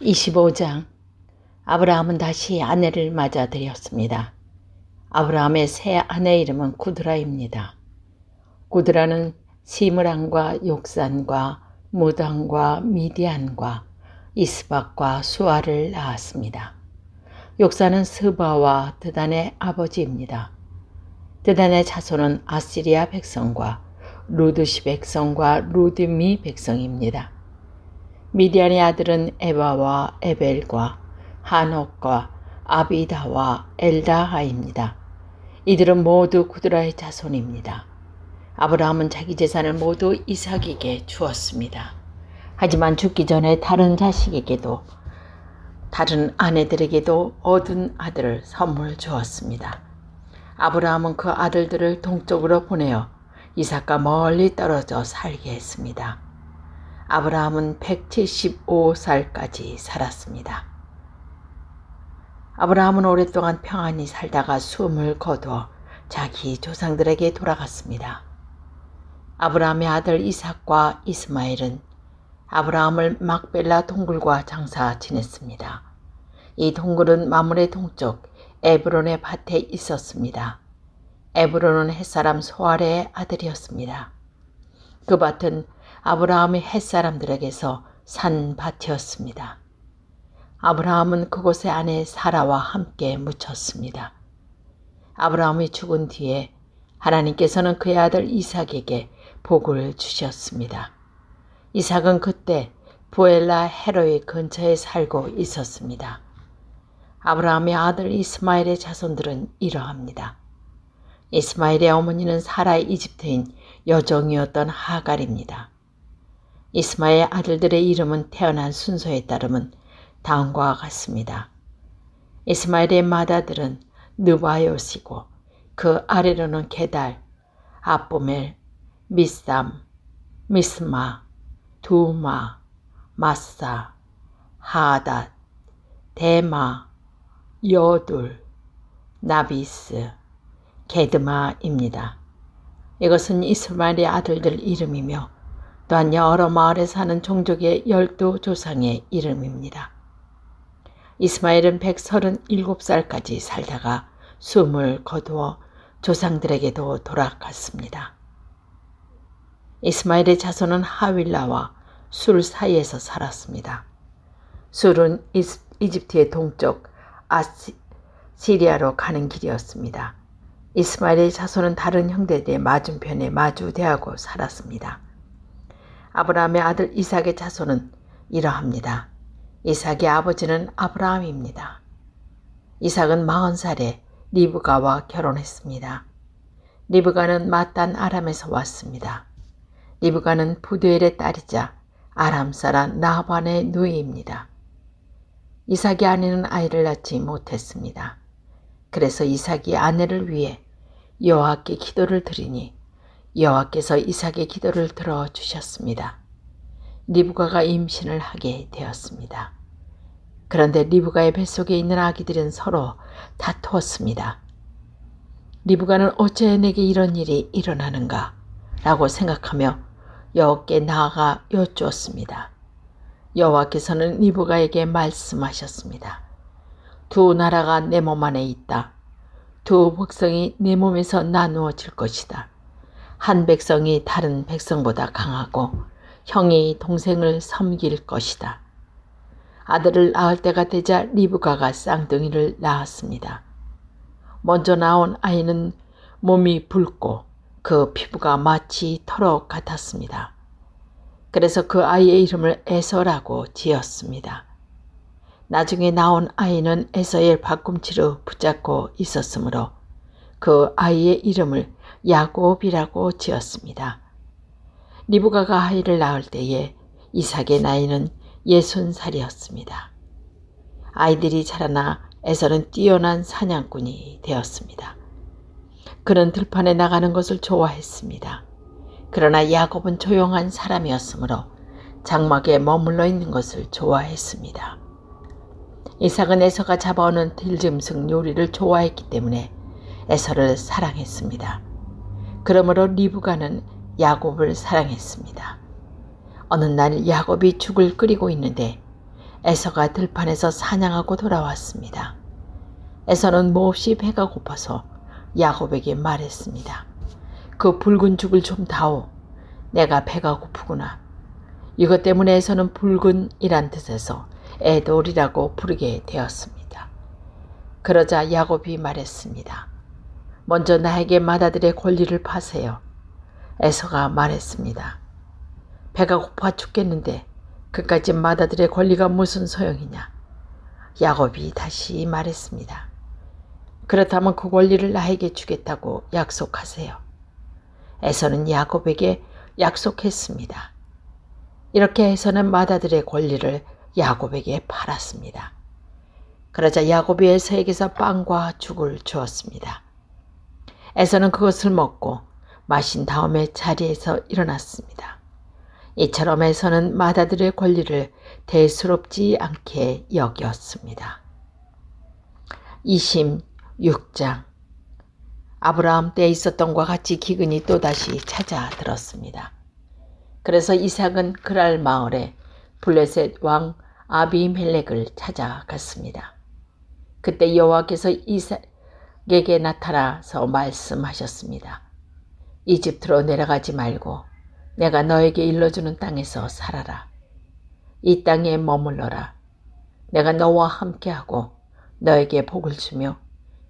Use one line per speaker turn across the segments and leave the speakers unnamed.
25장 아브라함은 다시 아내를 맞아들였습니다. 아브라함의 새 아내 이름은 구드라입니다. 구드라는 시므랑과 욕산과 무당과 미디안과 이스박과 수아를 낳았습니다. 욕산은 스바와 드단의 아버지입니다. 드단의 자손은 아시리아 백성과 루드시 백성과 루드미 백성입니다. 미디안의 아들은 에바와 에벨과 하녹과 아비다와 엘다하입니다. 이들은 모두 구드라의 자손입니다. 아브라함은 자기 재산을 모두 이삭에게 주었습니다. 하지만 죽기 전에 다른 자식에게도 다른 아내들에게도 얻은 아들을 선물 주었습니다. 아브라함은 그 아들들을 동쪽으로 보내어 이삭과 멀리 떨어져 살게 했습니다. 아브라함은 175살까지 살았습니다. 아브라함은 오랫동안 평안히 살다가 숨을 거두어 자기 조상들에게 돌아갔습니다. 아브라함의 아들 이삭과 이스마엘은 아브라함을 막벨라 동굴과 장사 지냈습니다. 이 동굴은 마물의 동쪽 에브론의 밭에 있었습니다. 에브론은 햇사람 소알의 아들이었습니다. 그 밭은 아브라함의 햇사람들에게서 산 밭이었습니다. 아브라함은 그곳에 아내 사라와 함께 묻혔습니다. 아브라함이 죽은 뒤에 하나님께서는 그의 아들 이삭에게 복을 주셨습니다. 이삭은 그때 부엘라 헤로의 근처에 살고 있었습니다. 아브라함의 아들 이스마엘의 자손들은 이러합니다. 이스마엘의 어머니는 사라의 이집트인 여종이었던 하갈입니다. 이스마엘 아들들의 이름은 태어난 순서에 따르면 다음과 같습니다. 이스마엘의 마다들은 느바요시고 그 아래로는 게달, 아보멜, 미삼, 미스마, 두마, 마사, 하닷, 데마, 여둘, 나비스, 게드마입니다. 이것은 이스마엘의 아들들 이름이며 또한 여러 마을에 사는 종족의 열두 조상의 이름입니다. 이스마엘은 137살까지 살다가 숨을 거두어 조상들에게도 돌아갔습니다. 이스마엘의 자손은 하윌라와 술 사이에서 살았습니다. 술은 이집트의 동쪽 아시리아로 가는 길이었습니다. 이스마엘의 자손은 다른 형제들의 맞은편에 마주대하고 살았습니다. 아브라함의 아들 이삭의 자손은 이러합니다. 이삭의 아버지는 아브라함입니다. 이삭은 40살에 리브가와 결혼했습니다. 리브가는 마딴 아람에서 왔습니다. 리브가는 부두엘의 딸이자 아람 사람 나반의 누이입니다. 이삭의 아내는 아이를 낳지 못했습니다. 그래서 이삭이 아내를 위해 여호와께 기도를 드리니 여호와께서 이삭의 기도를 들어 주셨습니다. 리브가가 임신을 하게 되었습니다. 그런데 리브가의 뱃속에 있는 아기들은 서로 다투었습니다. 리브가는 어째 내게 이런 일이 일어나는가? 라고 생각하며 여호께 나아가 여쭈었습니다. 여호와께서는 리브가에게 말씀하셨습니다. 두 나라가 내 몸 안에 있다. 두 백성이 내 몸에서 나누어질 것이다. 한 백성이 다른 백성보다 강하고 형이 동생을 섬길 것이다. 아들을 낳을 때가 되자 리브가가 쌍둥이를 낳았습니다. 먼저 나온 아이는 몸이 붉고 그 피부가 마치 털어 같았습니다. 그래서 그 아이의 이름을 에서라고 지었습니다. 나중에 나온 아이는 에서의 발꿈치로 붙잡고 있었으므로 그 아이의 이름을 야곱이라고 지었습니다. 리브가가 아이를 낳을 때에 이삭의 나이는 예순 살이었습니다. 아이들이 자라나 에서는 뛰어난 사냥꾼이 되었습니다. 그는 들판에 나가는 것을 좋아했습니다. 그러나 야곱은 조용한 사람이었으므로 장막에 머물러 있는 것을 좋아했습니다. 이삭은 에서가 잡아오는 들짐승 요리를 좋아했기 때문에 에서를 사랑했습니다. 그러므로 리브가는 야곱을 사랑했습니다. 어느 날 야곱이 죽을 끓이고 있는데 에서가 들판에서 사냥하고 돌아왔습니다. 에서는 몹시 배가 고파서 야곱에게 말했습니다. 그 붉은 죽을 좀 다오. 내가 배가 고프구나. 이것 때문에 에서는 붉은이란 뜻에서 에돌이라고 부르게 되었습니다. 그러자 야곱이 말했습니다. 먼저 나에게 마다들의 권리를 파세요. 에서가 말했습니다. 배가 고파 죽겠는데 그까지 마다들의 권리가 무슨 소용이냐. 야곱이 다시 말했습니다. 그렇다면 그 권리를 나에게 주겠다고 약속하세요. 에서는 야곱에게 약속했습니다. 이렇게 해서는 마다들의 권리를 야곱에게 팔았습니다. 그러자 야곱이 에서에게서 빵과 죽을 주었습니다. 에서는 그것을 먹고 마신 다음에 자리에서 일어났습니다. 이처럼 에서는 마다들의 권리를 대수롭지 않게 여겼습니다. 26장 아브라함 때 있었던 과 같이 기근이 또다시 찾아들었습니다. 그래서 이삭은 그랄 마을에 블레셋 왕 아비멜렉을 찾아갔습니다. 그때 여호와께서 이삭 에게 나타나서 말씀하셨습니다. 이집트로 내려가지 말고 내가 너에게 일러주는 땅에서 살아라. 이 땅에 머물러라. 내가 너와 함께하고 너에게 복을 주며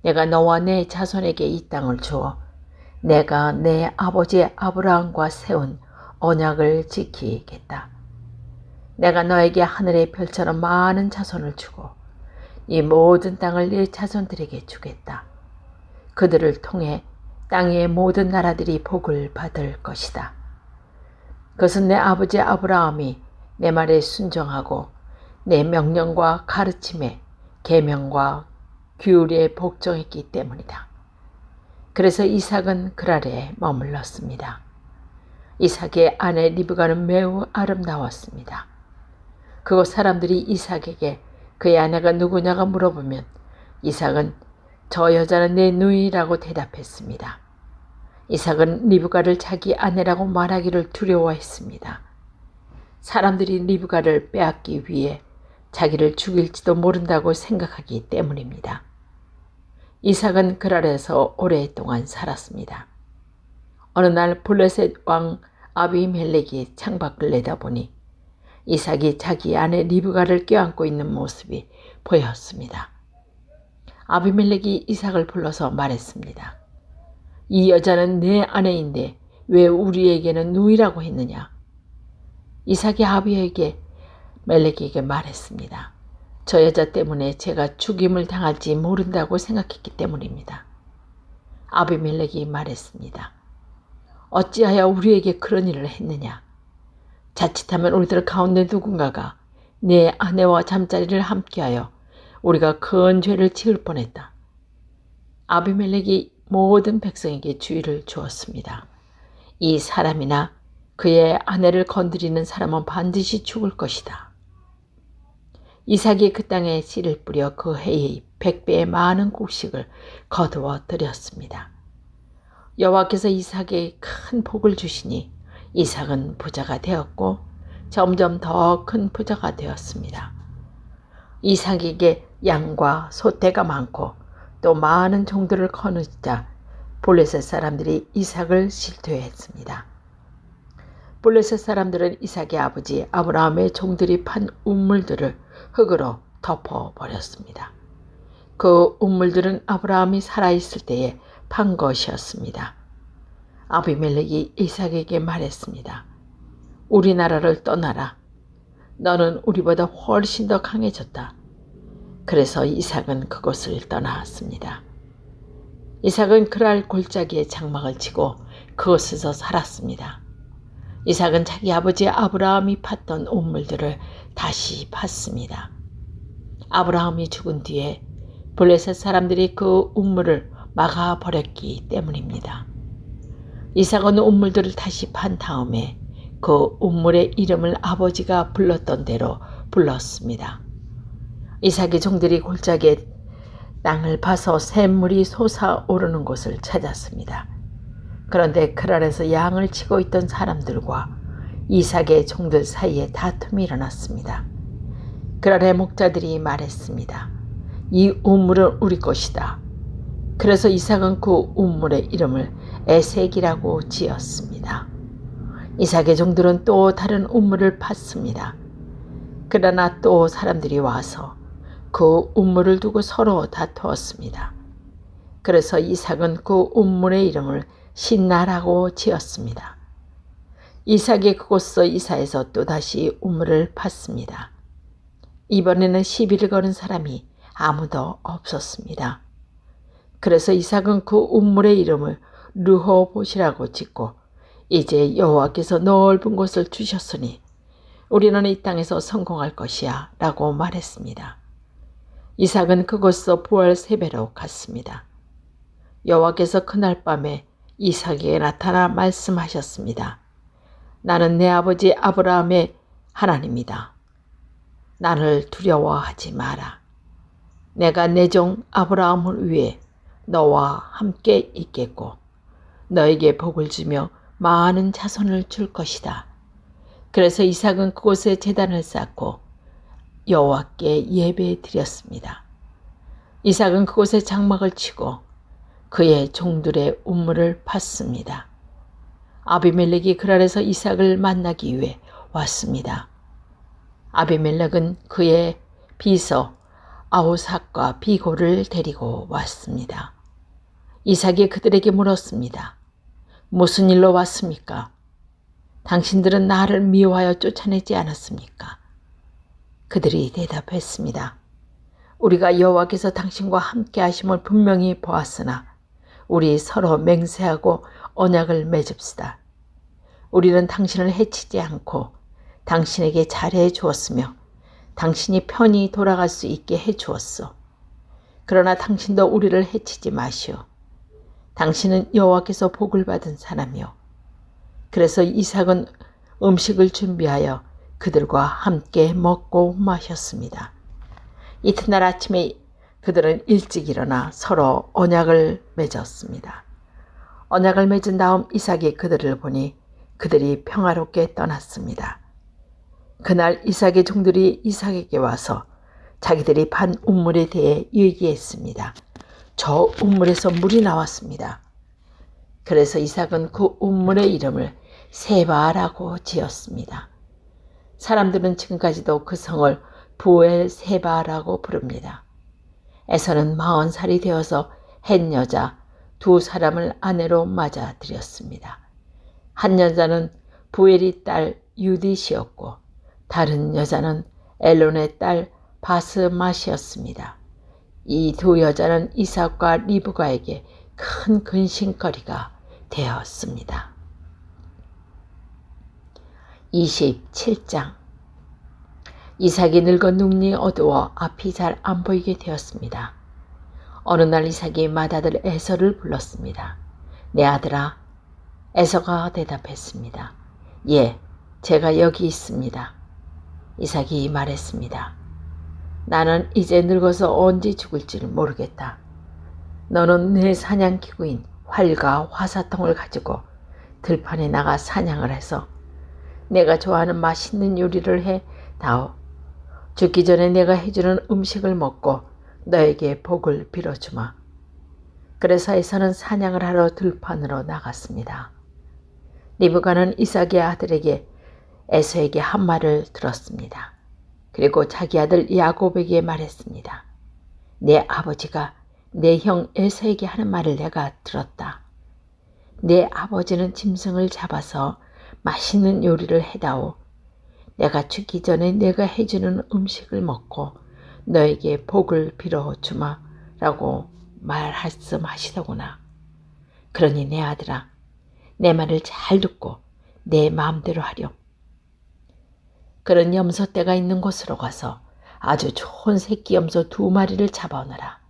내가 너와 내 자손에게 이 땅을 주어 내가 내 아버지 아브라함과 세운 언약을 지키겠다. 내가 너에게 하늘의 별처럼 많은 자손을 주고 이 모든 땅을 네 자손들에게 주겠다. 그들을 통해 땅의 모든 나라들이 복을 받을 것이다. 그것은 내 아버지 아브라함이 내 말에 순종하고 내 명령과 가르침에 계명과 규례에 복종했기 때문이다. 그래서 이삭은 그랄에 머물렀습니다. 이삭의 아내 리브가는 매우 아름다웠습니다. 그곳 사람들이 이삭에게 그의 아내가 누구냐가 물어보면 이삭은 저 여자는 내 누이라고 대답했습니다. 이삭은 리브가를 자기 아내라고 말하기를 두려워했습니다. 사람들이 리브가를 빼앗기 위해 자기를 죽일지도 모른다고 생각하기 때문입니다. 이삭은 그랄에서 오랫동안 살았습니다. 어느 날 블레셋 왕 아비멜렉이 창밖을 내다보니 이삭이 자기 아내 리브가를 껴안고 있는 모습이 보였습니다. 아비멜렉이 이삭을 불러서 말했습니다. 이 여자는 내 아내인데 왜 우리에게는 누이라고 했느냐? 이삭이 아비에게 멜렉에게 말했습니다. 저 여자 때문에 제가 죽임을 당할지 모른다고 생각했기 때문입니다. 아비멜렉이 말했습니다. 어찌하여 우리에게 그런 일을 했느냐? 자칫하면 우리들 가운데 누군가가 내 아내와 잠자리를 함께하여 우리가 큰 죄를 지을 뻔했다. 아비멜렉이 모든 백성에게 주의를 주었습니다. 이 사람이나 그의 아내를 건드리는 사람은 반드시 죽을 것이다. 이삭이 그 땅에 씨를 뿌려 그 해의 백배의 많은 곡식을 거두어 드렸습니다. 여호와께서 이삭에 큰 복을 주시니 이삭은 부자가 되었고 점점 더 큰 부자가 되었습니다. 이삭에게 양과 소떼가 많고 또 많은 종들을 거느자 볼레셋 사람들이 이삭을 실토했습니다. 볼레셋 사람들은 이삭의 아버지 아브라함의 종들이 판 우물들을 흙으로 덮어버렸습니다. 그 우물들은 아브라함이 살아있을 때에 판 것이었습니다. 아비멜렉이 이삭에게 말했습니다. 우리나라를 떠나라. 너는 우리보다 훨씬 더 강해졌다. 그래서 이삭은 그곳을 떠나왔습니다. 이삭은 그랄 골짜기에 장막을 치고 그곳에서 살았습니다. 이삭은 자기 아버지 아브라함이 팠던 우물들을 다시 팠습니다. 아브라함이 죽은 뒤에 블레셋 사람들이 그 우물을 막아버렸기 때문입니다. 이삭은 우물들을 다시 판 다음에 그 우물의 이름을 아버지가 불렀던 대로 불렀습니다. 이삭의 종들이 골짜기에 땅을 파서 샘물이 솟아오르는 곳을 찾았습니다. 그런데 그랄에서 양을 치고 있던 사람들과 이삭의 종들 사이에 다툼이 일어났습니다. 그날의 목자들이 말했습니다. 이 우물은 우리 것이다. 그래서 이삭은 그 우물의 이름을 에색이라고 지었습니다. 이삭의 종들은 또 다른 우물을 팠습니다. 그러나 또 사람들이 와서 그 우물을 두고 서로 다투었습니다. 그래서 이삭은 그 우물의 이름을 신나라고 지었습니다. 이삭이 그곳서 이사해서 또다시 우물을 팠습니다. 이번에는 시비를 거는 사람이 아무도 없었습니다. 그래서 이삭은 그 우물의 이름을 르호봇이라고 짓고 이제 여호와께서 넓은 곳을 주셨으니 우리는 이 땅에서 성공할 것이야 라고 말했습니다. 이삭은 그곳서 부활 세배로 갔습니다. 여호와께서 그날 밤에 이삭에게 나타나 말씀하셨습니다. 나는 내 아버지 아브라함의 하나님이다. 나를 두려워하지 마라. 내가 내 종 아브라함을 위해 너와 함께 있겠고 너에게 복을 주며 많은 자손을 줄 것이다. 그래서 이삭은 그곳에 재단을 쌓고 여호와께 예배 드렸습니다. 이삭은 그곳에 장막을 치고 그의 종들의 우물을 팠습니다. 아비멜렉이 그랄에서 이삭을 만나기 위해 왔습니다. 아비멜렉은 그의 비서 아우삭과 비고를 데리고 왔습니다. 이삭이 그들에게 물었습니다. 무슨 일로 왔습니까? 당신들은 나를 미워하여 쫓아내지 않았습니까? 그들이 대답했습니다. 우리가 여호와께서 당신과 함께 하심을 분명히 보았으나 우리 서로 맹세하고 언약을 맺읍시다. 우리는 당신을 해치지 않고 당신에게 잘해 주었으며 당신이 편히 돌아갈 수 있게 해 주었소. 그러나 당신도 우리를 해치지 마시오. 당신은 여호와께서 복을 받은 사람이요. 그래서 이삭은 음식을 준비하여 그들과 함께 먹고 마셨습니다. 이튿날 아침에 그들은 일찍 일어나 서로 언약을 맺었습니다. 언약을 맺은 다음 이삭이 그들을 보니 그들이 평화롭게 떠났습니다. 그날 이삭의 종들이 이삭에게 와서 자기들이 반 우물에 대해 얘기했습니다. 저 우물에서 물이 나왔습니다. 그래서 이삭은 그 우물의 이름을 세바라고 지었습니다. 사람들은 지금까지도 그 성을 부엘 세바라고 부릅니다. 에서는 마흔 살이 되어서 햇 여자 두 사람을 아내로 맞아들였습니다. 한 여자는 부엘이 딸 유디시였고 다른 여자는 엘론의 딸 바스맛이었습니다. 이 두 여자는 이삭과 리브가에게 큰 근심거리가 되었습니다. 27장 이삭이 늙어 눈이 어두워 앞이 잘 안 보이게 되었습니다. 어느 날 이삭이 맏아들 에서를 불렀습니다. 내 아들아, 에서가 대답했습니다. 예, 제가 여기 있습니다. 이삭이 말했습니다. 나는 이제 늙어서 언제 죽을지를 모르겠다. 너는 내 사냥 기구인 활과 화사통을 가지고 들판에 나가 사냥을 해서 내가 좋아하는 맛있는 요리를 해 다오. 죽기 전에 내가 해주는 음식을 먹고 너에게 복을 빌어주마. 그래서 에서는 사냥을 하러 들판으로 나갔습니다. 리브가는 이삭의 아들에게 에서에게 한 말을 들었습니다. 그리고 자기 아들 야곱에게 말했습니다. 내 아버지가 내 형 에서에게 하는 말을 내가 들었다. 내 아버지는 짐승을 잡아서 맛있는 요리를 해다오. 내가 죽기 전에 내가 해주는 음식을 먹고 너에게 복을 빌어 주마 라고 말씀하시더구나. 그러니 내 아들아, 내 말을 잘 듣고 내 마음대로 하렴. 그런 염소 떼가 있는 곳으로 가서 아주 좋은 새끼 염소 두 마리를 잡아오너라.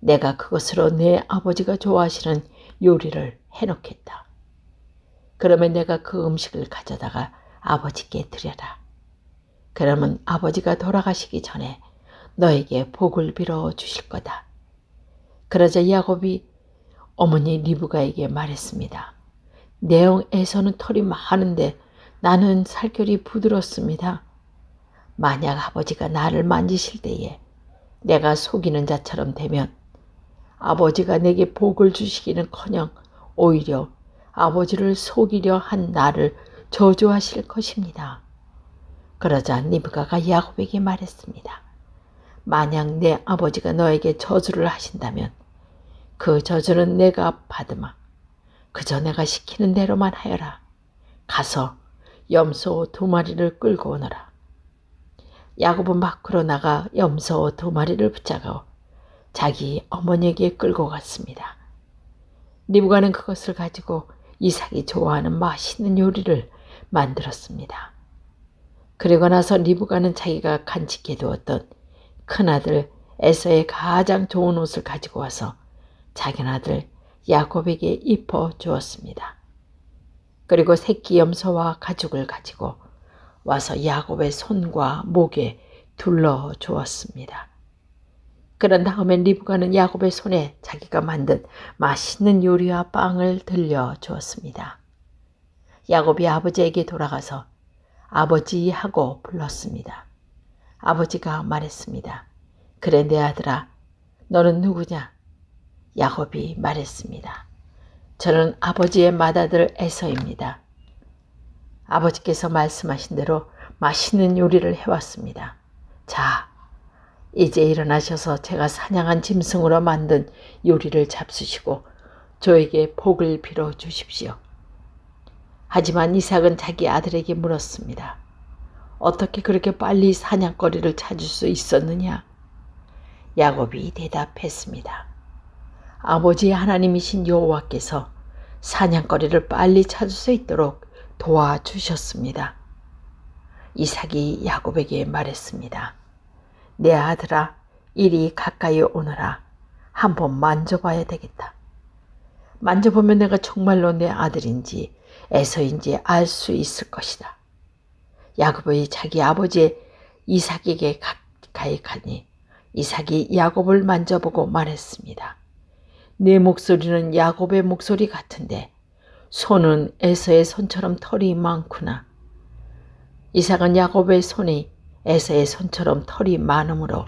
내가 그것으로 내 아버지가 좋아하시는 요리를 해놓겠다. 그러면 내가 그 음식을 가져다가 아버지께 드려라. 그러면 아버지가 돌아가시기 전에 너에게 복을 빌어 주실 거다. 그러자 야곱이 어머니 리브가에게 말했습니다. 내용에서는 털이 많은데 나는 살결이 부드럽습니다. 만약 아버지가 나를 만지실 때에 내가 속이는 자처럼 되면 아버지가 내게 복을 주시기는커녕 오히려 아버지를 속이려 한 나를 저주하실 것입니다. 그러자 니브가가 야곱에게 말했습니다. 만약 내 아버지가 너에게 저주를 하신다면 그 저주는 내가 받으마. 그저 내가 시키는 대로만 하여라. 가서 염소 두 마리를 끌고 오너라. 야곱은 밖으로 나가 염소 두 마리를 붙잡아 자기 어머니에게 끌고 갔습니다. 리브가는 그것을 가지고 이삭이 좋아하는 맛있는 요리를 만들었습니다. 그리고 나서 리브가는 자기가 간직해 두었던 큰아들 에서의 가장 좋은 옷을 가지고 와서 자기 아들 야곱에게 입어 주었습니다. 그리고 새끼 염소와 가죽을 가지고 와서 야곱의 손과 목에 둘러 주었습니다. 그런 다음엔 리브가는 야곱의 손에 자기가 만든 맛있는 요리와 빵을 들려 주었습니다. 야곱이 아버지에게 돌아가서 아버지 하고 불렀습니다. 아버지가 말했습니다. 그래 내 아들아 너는 누구냐? 야곱이 말했습니다. 저는 아버지의 맏아들 에서입니다. 아버지께서 말씀하신 대로 맛있는 요리를 해왔습니다. 자, 이제 일어나셔서 제가 사냥한 짐승으로 만든 요리를 잡수시고 저에게 복을 빌어 주십시오. 하지만 이삭은 자기 아들에게 물었습니다. 어떻게 그렇게 빨리 사냥거리를 찾을 수 있었느냐? 야곱이 대답했습니다. 아버지 하나님이신 여호와께서 사냥거리를 빨리 찾을 수 있도록 도와주셨습니다. 이삭이 야곱에게 말했습니다. 내 아들아, 이리 가까이 오너라. 한번 만져봐야 되겠다. 만져보면 내가 정말로 내 아들인지 에서인지 알 수 있을 것이다. 야곱이 자기 아버지 이삭에게 가까이 가니 이삭이 야곱을 만져보고 말했습니다. 내 목소리는 야곱의 목소리 같은데 손은 에서의 손처럼 털이 많구나. 이삭은 야곱의 손이 에서의 손처럼 털이 많으므로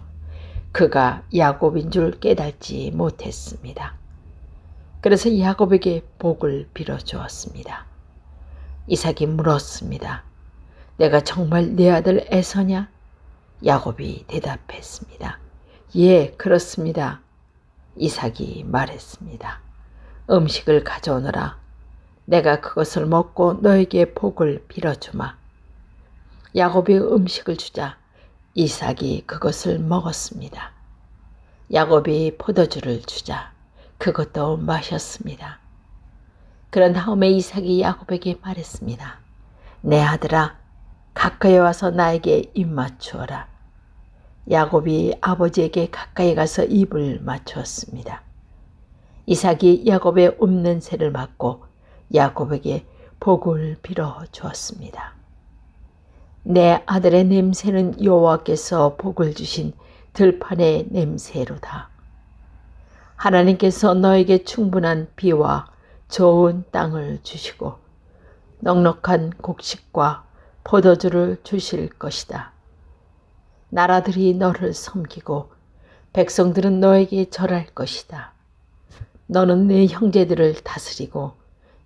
그가 야곱인 줄 깨닫지 못했습니다. 그래서 야곱에게 복을 빌어 주었습니다. 이삭이 물었습니다. 내가 정말 내 아들 에서냐? 야곱이 대답했습니다. 예, 그렇습니다. 이삭이 말했습니다. 음식을 가져오너라. 내가 그것을 먹고 너에게 복을 빌어주마. 야곱이 음식을 주자 이삭이 그것을 먹었습니다. 야곱이 포도주를 주자 그것도 마셨습니다. 그런 다음에 이삭이 야곱에게 말했습니다. 내 아들아, 가까이 와서 나에게 입 맞추어라. 야곱이 아버지에게 가까이 가서 입을 맞추었습니다. 이삭이 야곱의 음냄새를 맡고 야곱에게 복을 빌어 주었습니다. 내 아들의 냄새는 여호와께서 복을 주신 들판의 냄새로다. 하나님께서 너에게 충분한 비와 좋은 땅을 주시고 넉넉한 곡식과 포도주를 주실 것이다. 나라들이 너를 섬기고 백성들은 너에게 절할 것이다. 너는 내 형제들을 다스리고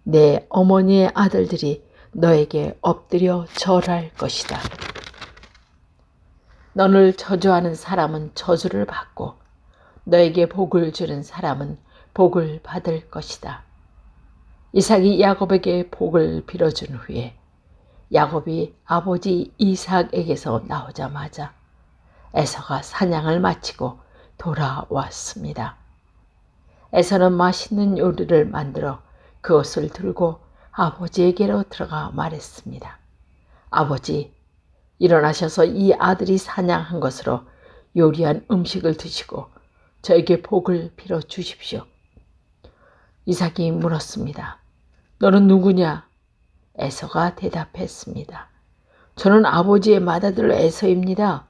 내 어머니의 아들들이 너에게 엎드려 절할 것이다. 너를 저주하는 사람은 저주를 받고 너에게 복을 주는 사람은 복을 받을 것이다. 이삭이 야곱에게 복을 빌어준 후에 야곱이 아버지 이삭에게서 나오자마자 에서가 사냥을 마치고 돌아왔습니다. 에서는 맛있는 요리를 만들어 그것을 들고 아버지에게로 들어가 말했습니다. 아버지, 일어나셔서 이 아들이 사냥한 것으로 요리한 음식을 드시고 저에게 복을 빌어 주십시오. 이삭이 물었습니다. 너는 누구냐? 에서가 대답했습니다. 저는 아버지의 맏아들 에서입니다.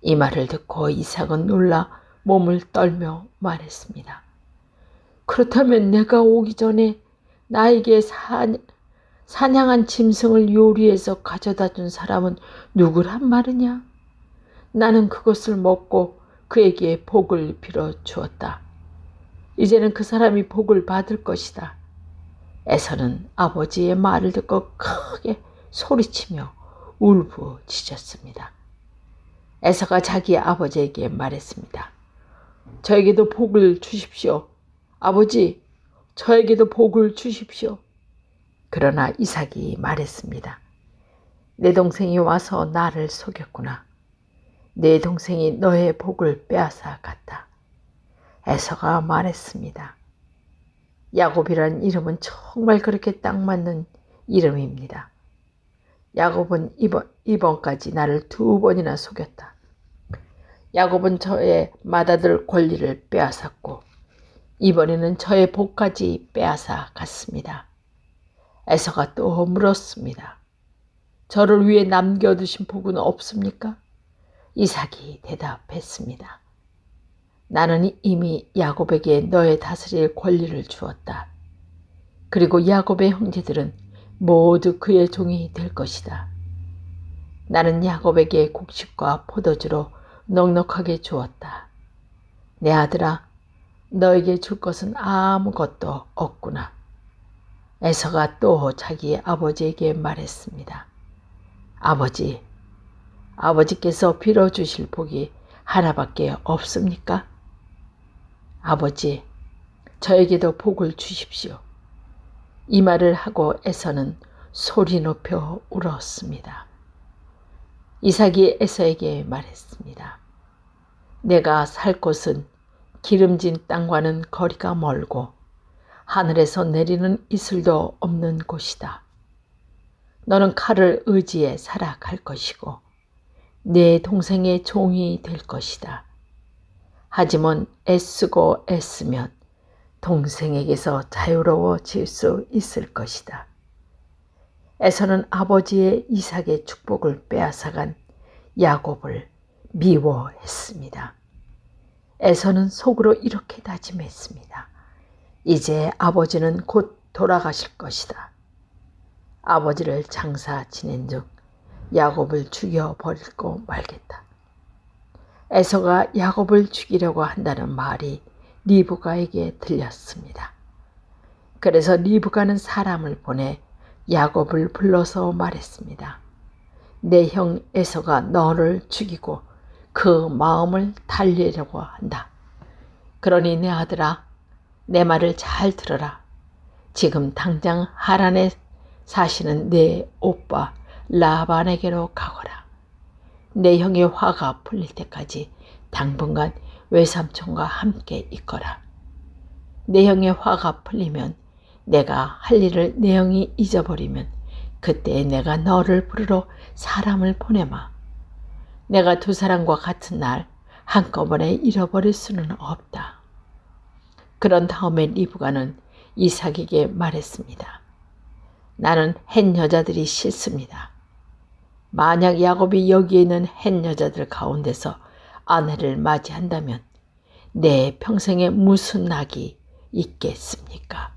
이 말을 듣고 이삭은 놀라 몸을 떨며 말했습니다. 그렇다면 내가 오기 전에 나에게 사, 사냥한 짐승을 요리해서 가져다 준 사람은 누구란 말이냐? 나는 그것을 먹고 그에게 복을 빌어 주었다. 이제는 그 사람이 복을 받을 것이다. 에서는 아버지의 말을 듣고 크게 소리치며 울부짖었습니다. 에서가 자기 아버지에게 말했습니다. 저에게도 복을 주십시오. 아버지, 저에게도 복을 주십시오. 그러나 이삭이 말했습니다. 내 동생이 와서 나를 속였구나. 내 동생이 너의 복을 빼앗아 갔다. 에서가 말했습니다. 야곱이란 이름은 정말 그렇게 딱 맞는 이름입니다. 야곱은 이번, 이번까지 나를 두 번이나 속였다. 야곱은 저의 맏아들 권리를 빼앗았고 이번에는 저의 복까지 빼앗아 갔습니다. 에서가 또 물었습니다. 저를 위해 남겨두신 복은 없습니까? 이삭이 대답했습니다. 나는 이미 야곱에게 너의 다스릴 권리를 주었다. 그리고 야곱의 형제들은 모두 그의 종이 될 것이다. 나는 야곱에게 곡식과 포도주로 넉넉하게 주었다. 내 아들아, 너에게 줄 것은 아무것도 없구나. 에서가 또 자기 아버지에게 말했습니다. 아버지, 아버지께서 빌어주실 복이 하나밖에 없습니까? 아버지, 저에게도 복을 주십시오. 이 말을 하고 에서는 소리 높여 울었습니다. 이삭이 에서에게 말했습니다. 내가 살 곳은 기름진 땅과는 거리가 멀고 하늘에서 내리는 이슬도 없는 곳이다. 너는 칼을 의지해 살아갈 것이고 내 동생의 종이 될 것이다. 하지만 애쓰고 애쓰면 동생에게서 자유로워질 수 있을 것이다. 에서는 아버지의 이삭의 축복을 빼앗아간 야곱을 미워했습니다. 에서는 속으로 이렇게 다짐했습니다. 이제 아버지는 곧 돌아가실 것이다. 아버지를 장사 지낸 즉 야곱을 죽여 버릴고 말겠다. 에서가 야곱을 죽이려고 한다는 말이 리브가에게 들렸습니다. 그래서 리브가는 사람을 보내 야곱을 불러서 말했습니다. 내 형 에서가 너를 죽이고 그 마음을 달리려고 한다. 그러니 내 아들아, 내 말을 잘 들어라. 지금 당장 하란에 사시는 내 오빠 라반에게로 가거라. 내 형의 화가 풀릴 때까지 당분간 외삼촌과 함께 있거라. 내 형의 화가 풀리면 내가 할 일을 내 형이 잊어버리면 그때 내가 너를 부르러 사람을 보내마. 내가 두 사람과 같은 날 한꺼번에 잃어버릴 수는 없다. 그런 다음에 리브가는 이삭에게 말했습니다. 나는 햇 여자들이 싫습니다. 만약 야곱이 여기에 있는 햇 여자들 가운데서 아내를 맞이한다면 내 평생에 무슨 낙이 있겠습니까?